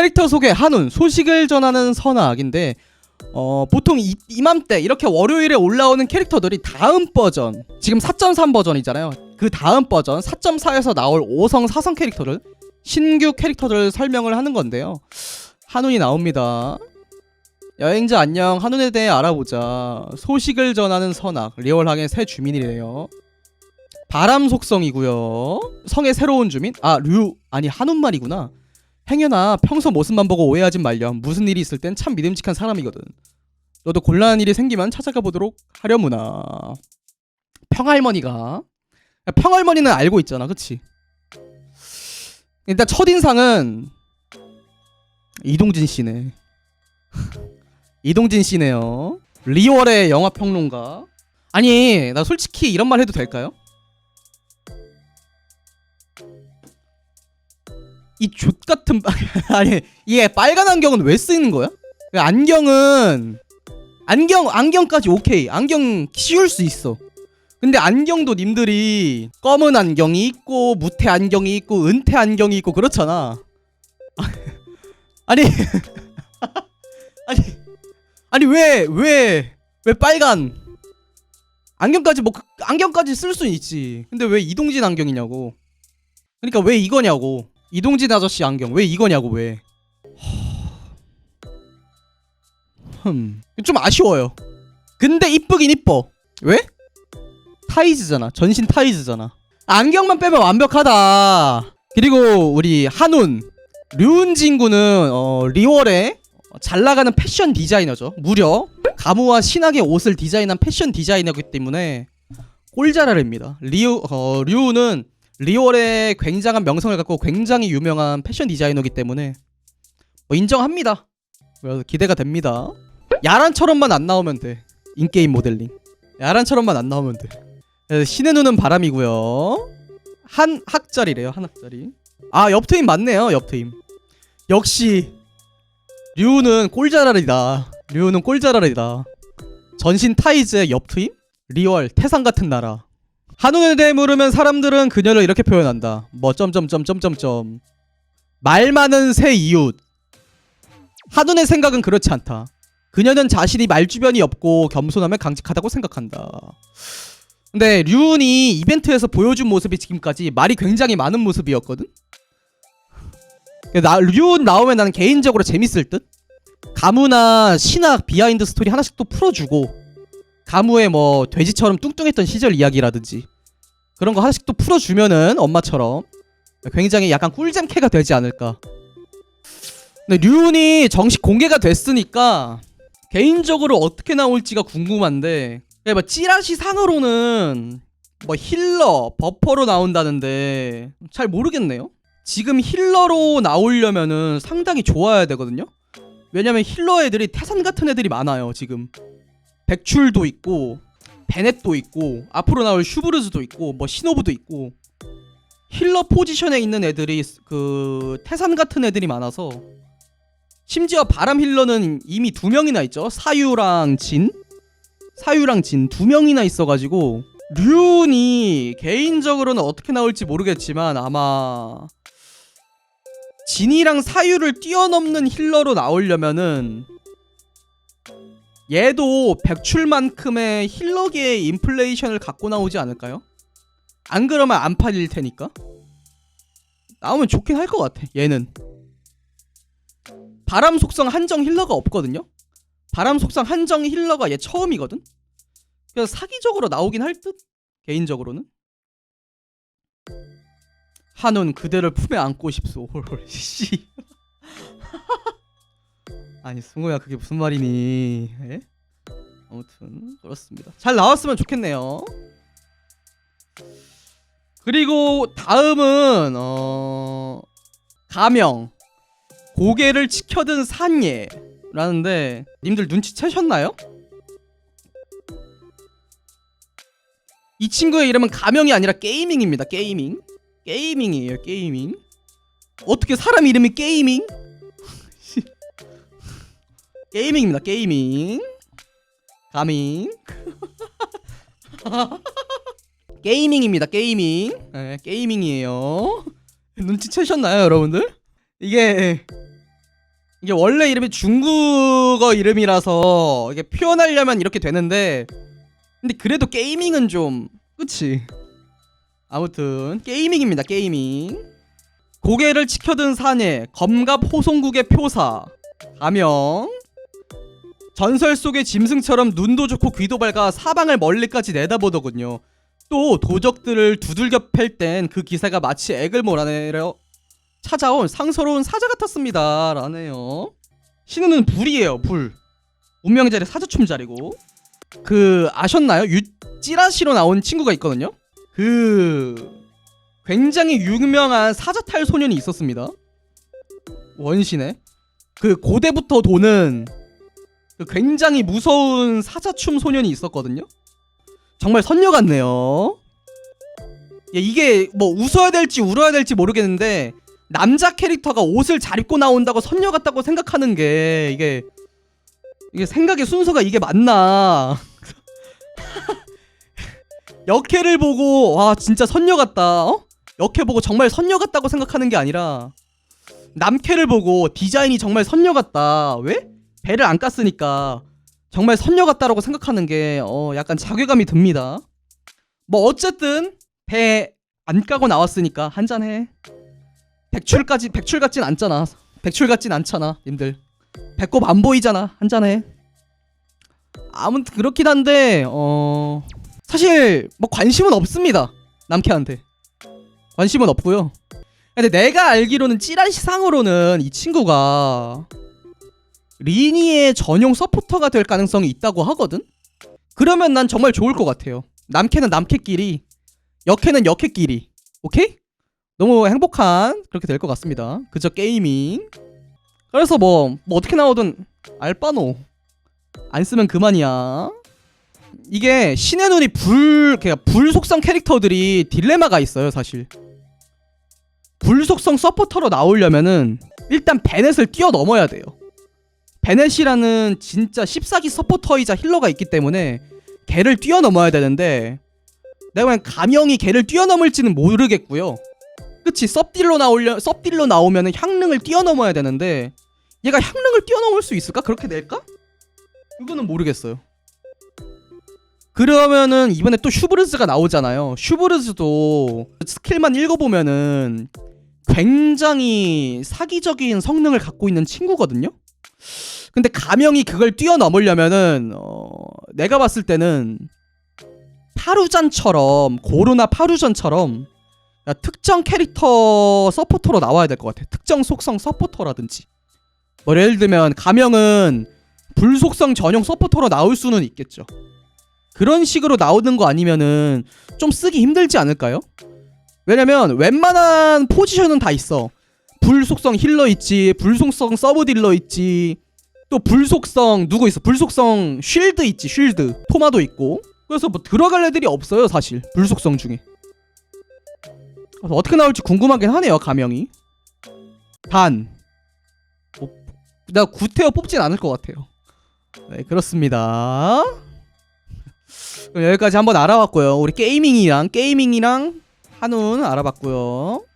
캐릭터 소개 한운 소식을 전하는 선악인데 어, 보통 이, 이맘때 이렇게 월요일에 올라오는 캐릭터들이 다음 버전 지금 4.3 버전이잖아요. 그 다음 버전 4.4에서 나올 5성 4성 캐릭터를 신규 캐릭터들 설명을 하는 건데요. 한운이 나옵니다. 여행자 안녕 한운에 대해 알아보자. 소식을 전하는 선악 리얼하게 새 주민이래요. 바람 속성이고요. 성의 새로운 주민? 아 류 아니 한운 말이구나 행여나 평소 모습만 보고 오해하지 말렴. 무슨 일이 있을 땐 참 믿음직한 사람이거든. 너도 곤란한 일이 생기면 찾아가 보도록 하려무나. 평할머니가 평할머니는 알고 있잖아, 그치? 일단 첫 인상은 이동진 씨네. 이동진 씨네요. 리월의 영화 평론가. 아니, 나 솔직히 이런 말 해도 될까요? 이 족 같은 아니 이게 빨간 안경은 왜 쓰는 거야? 안경은 안경 안경까지 오케이 안경 씌울 수 있어. 근데 안경도 님들이 검은 안경이 있고 무태 안경이 있고 은퇴 안경이 있고 그렇잖아. 아니 아니 아니 왜 왜 왜 빨간 안경까지 뭐 그- 안경까지 쓸 수 있지. 근데 왜 이동진 안경이냐고. 그러니까 왜 이거냐고. 이동진 아저씨 안경 왜 이거냐고 왜? 흠. 좀 아쉬워요. 근데 이쁘긴 이뻐. 왜? 타이즈잖아. 전신 타이즈잖아. 안경만 빼면 완벽하다. 그리고 우리 한운 류은진 군은 어, 리월에 잘 나가는 패션 디자이너죠. 무려 가무와 신학의 옷을 디자인한 패션 디자이너이기 때문에 꼴자라입니다. 리우 어, 류는 리월의 굉장한 명성을 갖고 굉장히 유명한 패션 디자이너이기 때문에 뭐 인정합니다. 그래서 기대가 됩니다. 야란처럼만 안 나오면 돼. 인게임 모델링. 야란처럼만 안 나오면 돼. 신의 눈은 바람이고요. 한 학자리래요. 한 학자리. 아 옆트임 맞네요. 옆트임. 역시 류는 꼴자랄이다. 류는 꼴자랄이다. 전신 타이즈의 옆트임? 리월 태산 같은 나라. 한눈에 대해 물으면 사람들은 그녀를 이렇게 표현한다. 뭐 점점점점점점 말 많은 새 이웃. 한눈의 생각은 그렇지 않다. 그녀는 자신이 말주변이 없고 겸손하면 강직하다고 생각한다. 근데 류운이 이벤트에서 보여준 모습이 지금까지 말이 굉장히 많은 모습이었거든. 나 류운 나오면 나는 개인적으로 재밌을 듯. 가무나 신학 비하인드 스토리 하나씩 또 풀어주고 가무의 뭐 돼지처럼 뚱뚱했던 시절 이야기라든지 그런 거 하나씩 또 풀어주면은 엄마처럼 굉장히 약간 꿀잼캐가 되지 않을까. 근데 류운이 정식 공개가 됐으니까 개인적으로 어떻게 나올지가 궁금한데 네, 뭐 찌라시 상으로는 뭐 힐러, 버퍼로 나온다는데 잘 모르겠네요. 지금 힐러로 나오려면은 상당히 좋아야 되거든요. 왜냐면 힐러 애들이 태산 같은 애들이 많아요 지금. 백출도 있고 베넷도 있고 앞으로 나올 슈브르즈도 있고 뭐 시노브도 있고 힐러 포지션에 있는 애들이 그 태산 같은 애들이 많아서 심지어 바람 힐러는 이미 두 명이나 있죠. 사유랑 진? 사유랑 진 두 명이나 있어가지고 류운이 개인적으로는 어떻게 나올지 모르겠지만 아마 진이랑 사유를 뛰어넘는 힐러로 나오려면은 얘도 백출만큼의 힐러계의 인플레이션을 갖고 나오지 않을까요? 안 그러면 안 팔릴 테니까. 나오면 좋긴 할 것 같아 얘는. 바람 속성 한정 힐러가 없거든요? 바람 속성 한정 힐러가 얘 처음이거든? 그래서 사기적으로 나오긴 할 듯 개인적으로는. 한운 그대를 품에 안고 싶소. 홀홀 씨 아니 승우야 그게 무슨 말이니? 에? 아무튼 그렇습니다. 잘 나왔으면 좋겠네요. 그리고 다음은 어 가명. 고개를 치켜든 산예라는데 님들 눈치채셨나요? 이 친구의 이름은 가명이 아니라 게이밍입니다. 게이밍. 게이밍이에요 게이밍. 어떻게 사람 이름이 게이밍? 게이밍입니다 게이밍. 가밍. 게이밍입니다 게이밍. 네, 게이밍이에요. 눈치채셨나요 여러분들? 이게 이게 원래 이름이 중국어 이름이라서 이게 표현하려면 이렇게 되는데 근데 그래도 게이밍은 좀 그치? 아무튼 게이밍입니다 게이밍. 고개를 치켜든 사내 검갑 호송국의 표사. 가명 전설 속의 짐승처럼 눈도 좋고 귀도 밝아 사방을 멀리까지 내다보더군요. 또 도적들을 두들겨 팰 땐 그 기사가 마치 액을 몰아내려 찾아온 상서로운 사자 같았습니다 라네요. 신우는 불이에요 불. 운명의 자리 사자춤 자리고. 그 아셨나요? 유 찌라시로 나온 친구가 있거든요. 그 굉장히 유명한 사자탈 소년이 있었습니다. 원신에 그 고대부터 도는 그 굉장히 무서운 사자춤 소년이 있었거든요 정말 선녀 같네요 야, 이게 뭐 웃어야 될지 울어야 될지 모르겠는데 남자 캐릭터가 옷을 잘 입고 나온다고 선녀 같다고 생각하는 게 이게 이게 생각의 순서가 이게 맞나? 역해를 보고 와 진짜 선녀 같다. 어? 역해 보고 정말 선녀 같다고 생각하는 게 아니라 남캐를 보고 디자인이 정말 선녀 같다. 왜? 배를 안 깠으니까 정말 선녀 같다라고 생각하는 게 어, 약간 자괴감이 듭니다. 뭐 어쨌든 배 안 까고 나왔으니까 한잔 해. 백출까지 백출 같진 않잖아. 백출 같진 않잖아, 님들. 배꼽 안 보이잖아. 한잔 해. 아무튼 그렇긴 한데 어 사실 뭐 관심은 없습니다. 남캐한테 관심은 없고요. 근데 내가 알기로는 찌라시상으로는 이 친구가 리니의 전용 서포터가 될 가능성이 있다고 하거든. 그러면 난 정말 좋을 것 같아요. 남캐는 남캐끼리, 역캐는 역캐끼리. 오케이? 너무 행복한 그렇게 될 것 같습니다. 그저 게이밍. 그래서 뭐, 뭐 어떻게 나오든 알바노 안 쓰면 그만이야. 이게 신의 눈이 불, 그냥 불 속성 캐릭터들이 딜레마가 있어요, 사실. 불 속성 서포터로 나오려면은 일단 베넷을 뛰어넘어야 돼요. 베넷이라는 진짜 14기 서포터이자 힐러가 있기 때문에 걔를 뛰어넘어야 되는데 내가 그냥 가명이 걔를 뛰어넘을지는 모르겠고요. 그치 섭딜로 나오려 섭딜로 나오면은 향릉을 뛰어넘어야 되는데 얘가 향릉을 뛰어넘을 수 있을까? 그렇게 될까? 이거는 모르겠어요. 그러면은 이번에 또 슈브르즈가 나오잖아요. 슈브르즈도 스킬만 읽어보면은 굉장히 사기적인 성능을 갖고 있는 친구거든요. 근데 가명이 그걸 뛰어넘으려면은 어, 내가 봤을 때는 파루잔처럼 고르나 파루전처럼 특정 캐릭터 서포터로 나와야 될 것 같아. 특정 속성 서포터라든지. 뭐 예를 들면 가명은 불속성 전용 서포터로 나올 수는 있겠죠. 그런 식으로 나오는 거 아니면은 좀 쓰기 힘들지 않을까요? 왜냐면 웬만한 포지션은 다 있어. 불속성 힐러 있지, 불속성 서브 딜러 있지, 또 불속성 누구 있어? 불속성 쉴드 있지, 쉴드. 토마도 있고. 그래서 뭐 들어갈 애들이 없어요, 사실. 불속성 중에. 어떻게 나올지 궁금하긴 하네요, 가명이. 단. 뭐, 나 구태여 뽑진 않을 것 같아요. 네, 그렇습니다. 여기까지 한번 알아봤고요. 우리 게이밍이랑 게이밍이랑 한운 알아봤고요.